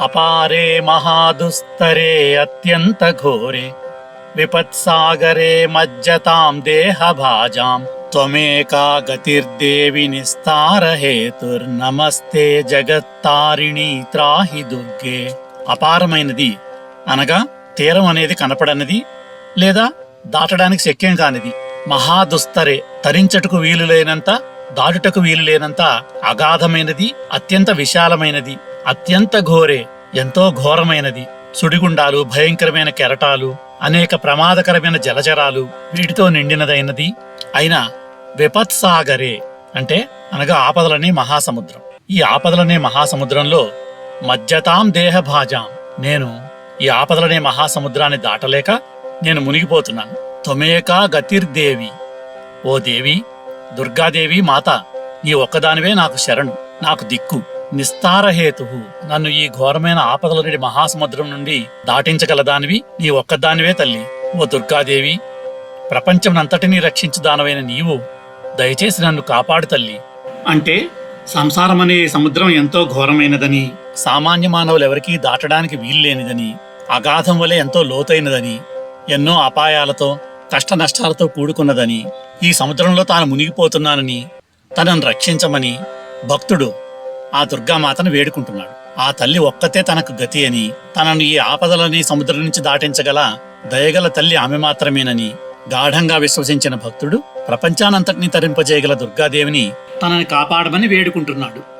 అపారే మహాదుస్తరే అత్యంత ఘోరే. విపత్సాగరే మజ్జతాం దేహభాజాం. త్వమేకా గతిర్దేవి నిస్తారహేతుర్నమస్తే జగత్తారిణి త్రాహి దుర్గే. అపారమైనది అనగా తీరం అనేది కనపడనిది లేదా దాటడానికి శక్యం కానిది. మహాదుస్తరే తరించటకు వీలు లేనంత దాటుటకు వీలు లేనంత అగాధమైనది అత్యంత విశాలమైనది. అత్యంత ఘోరే ఎంతో ఘోరమైనది. సుడిగుండాలు భయంకరమైన కెరటాలు అనేక ప్రమాదకరమైన జలచరాలు వీటితో నిండినదైనది. అయినా విపత్సాగరే అంటే అనగా ఆపదలనే మహాసముద్రం. ఈ ఆపదలనే మహాసముద్రంలో మధ్యతాం దేహభాజాం. నేను ఈ ఆపదలనే మహాసముద్రాన్ని దాటలేక నేను మునిగిపోతున్నాను. తొమేకా గతిర్దేవి. ఓ దేవి దుర్గాదేవి మాత నీ ఒక్కదానివే నాకు శరణు నాకు దిక్కు. నిస్తారహేతు నన్ను ఈ ఘోరమైన ఆపదల నుండి మహాసముద్రం నుండి దాటించగలదానివి? నీ ఒక్కదానివే తల్లి. ఓ దుర్గాదేవి ప్రపంచంనంతటినీ రక్షించు దానవైన నీవు దయచేసి నన్ను కాపాడు తల్లి. అంటే సంసారం అనే సముద్రం ఎంతో ఘోరమైనదని? సామాన్య మానవులు ఎవరికీ దాటడానికి వీల్లేనిదని అగాధం వలె ఎంతో లోతైనదని ఎన్నో అపాయాలతో కష్ట నష్టాలతో కూడుకున్నదని ఈ సముద్రంలో తాను మునిగిపోతున్నానని తనను రక్షించమని భక్తుడు ఆ దుర్గామాతను వేడుకుంటున్నాడు. ఆ తల్లి ఒక్కతే తనకు గతి అని తనను ఈ ఆపదలని సముద్రం నుంచి దాటించగల దయగల తల్లి ఆమె మాత్రమేనని గాఢంగా విశ్వసించిన భక్తుడు ప్రపంచానంతటినీ తరింపజేయగల దుర్గాదేవిని తనని కాపాడమని వేడుకుంటున్నాడు.